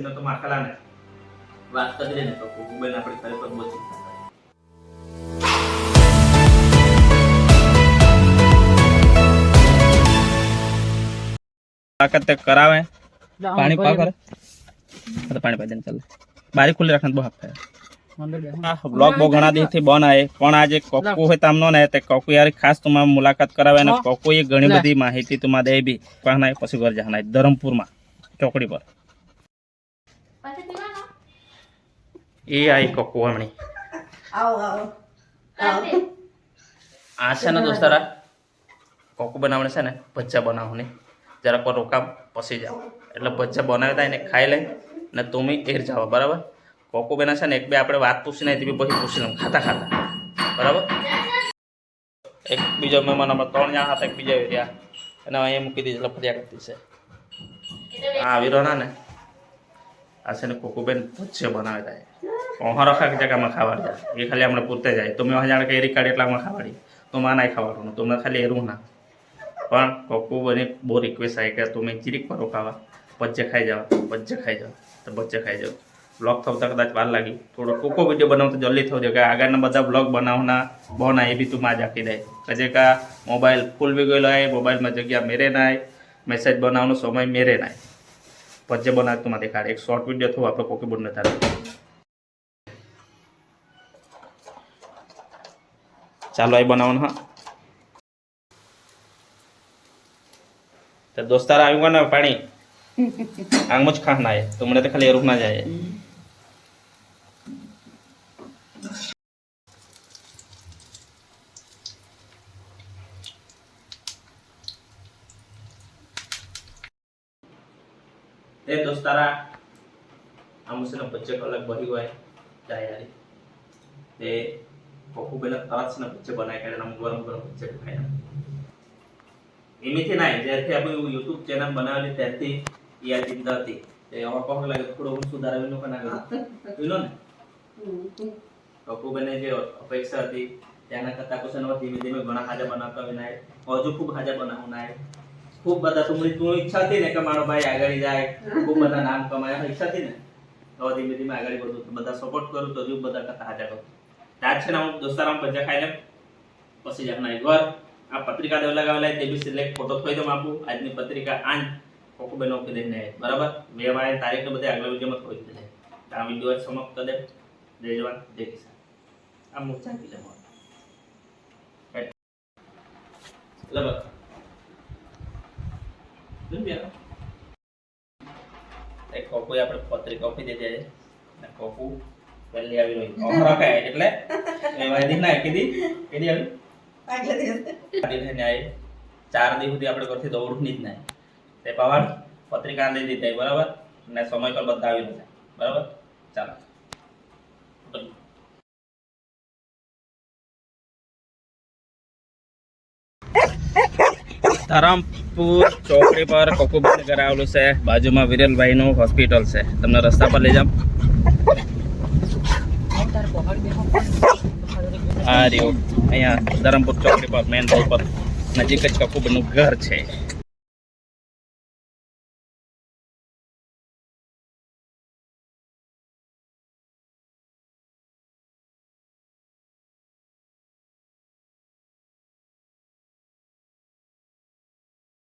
એનો તો માખલા ને વાત કરી ને તો કુકુબેન આપણી ખરેખર બહુ ચિંતા તાકાત કરાવે. પાણી પાવ કરે. તો પાણી પાઈ દેને ચાલે. બારી ખુલ્લી રાખને બહુ હાફ થાય. બ્લોગ બહુ. ઘણા દિવસથી બનાવે પણ આજે કોકુ હોય તામનો ને તે કોકુ યાર ખાસ તમાર મુલાકાત કરાવે અને કોકુ એ ઘણી બધી માહિતી તુમા દે બી. પણ ના પછી ઘર જહાના ધરમપુરમાં ચોકડી પર. એ આઈ કોકુ હમણી. આવો આવો. આવો. આ છે ને દોસ્તારા કોકુ બનાવણે છે ને ભજીયા બનાવવાની. જરાક પર રોકા પસી જાવ એટલે ભજીયા બનાવી થાય ને ખાઈ લે ને તમે એર જાવ બરાબર? કોકુ બેના છે ને એક બે આપણે વાત પૂછી નહીં તે બી પછી પૂછી લઉં. ખાતા ખાતા. બરાબર? એક બીજો મહેમાન અમે ત્રણ જણા હતા એક બીજા રહ્યા. અને અહીંયા મૂકી દીધી એટલે ફર્યા કરતી છે. હા આવી ના ને. આ છે ને કોકુબેન ભજીયા બનાવે થાય ઓહારો ખાક જગામાં ખાવા જાય એ ખાલી આપણે પૂરતે જાય. તમે હજાર કઈ રીકાડી એટલામાં ખાવાડી તો માં નાય ખાવાનું. તમને ખાલી એરું ના પણ કોકુ બને બહુ રિક્વેસ્ટ આવી કે તમે ચીરીક કરો ખાવા. પચ્ચે ખાઈ જાવ. પચ્ચે ખાઈ જાવ. તો પચ્ચે ખાઈ જાવ. બ્લોગ થતા કદાચ વાર લાગી થોડો કોકો વીડિયો બનાવતો જલ્દી થયો છે કે આગળના બધા બ્લોગ બનાવના બહુ ના, એ બી તું માં જ દે. કજે કા મોબાઈલ ફૂલ બી ગયેલો હોય મોબાઈલમાં જગ્યા મેરે નાય. મેસેજ બનાવવાનો સમય મેરે નાય. પચ્ચે બનાવ તું માં દેખાડે એક શોર્ટ વીડિયો થવું આપણે કોકી બોર્ડ તારે. ચાલો આ બનાવવાનું હા. તો દોસ્તાર આવ્યું ને પાણી? આંગમાં જ ખાસ ના તો મને તો ખાલી એરું ના જાય. એ દોસ્તારા આમ છે ને પચ્ચે કલાક બહી હોય જાય યારી. તે પપ્પુ પેલા તરત છે ને પચ્ચે બનાવી કાઢે આમ ગરમ ગરમ પચ્ચે ખાય એમીથી ના જ્યારથી આપણે યુટ્યુબ ચેનલ બનાવેલી ત્યારથી એ આ ચિંતા હતી. તે હવે કહો લાગે થોડો હું સુધારાવીનો પણ આગળ જોઈ ને? પપ્પુબેને જે અપેક્ષા હતી તેના કરતા કુશન ધીમે ધીમે ઘણા હાજા બનાવતા વિનાય હજુ ખૂબ હાજા બનાવનાય નાય. ખૂબ બધા તુમરી તું ઈચ્છા હતી ને કે મારો ભાઈ આગળ જાય. ખૂબ બધા નામ કમાયા ઈચ્છા હતી ને? તો ધીમે ધીમે આગળ વધુ. બધા સપોર્ટ કરું તો હજુ બધા કરતા હાજા કરું છે હું દોસ્તારામ પંજા ખાઈ લે પછી એક વાર. આ પત્રિકા દેવ લગાવેલા તે બી સિલેક્ટ ફોટો થઈ દઉં આપું આજની પત્રિકા આજ બેનો કે દેને બરાબર? બે વાય તારીખ ને બધે આગલા વિડીયોમાં થોઈ દે આ વીડિયો સમાપ્ત દે. જય જવાન, જય કિસાન. આ મૂર્છા પી લે લબર દુનિયા એક કોકો આપણે પત્રિકા ઓફી દે જાય કોકો પહેલી આવી રહી ખાય એટલે વાયદી ના કીધી કીધી આવી ન્યાય. ચાર દિવસ સુધી આપણે ઘરથી દોડની જ નહીં. તે પવાર પત્રિકા દઈ દીધી. બરાબર? ને સમય પર બધા આવી જશે બરાબર? ચાલો. ધરમપુર ચોકડી પર કોકુબંધ કરાવેલું છે. બાજુમાં વિરેલભાઈનું હોસ્પિટલ છે. તમને રસ્તા પર લઈ જામ આ રહ્યો. અહીંયા ધરમપુર ચોકડી પર મેન રોડ પર નજીક જ કકુબેનનું ઘર છે.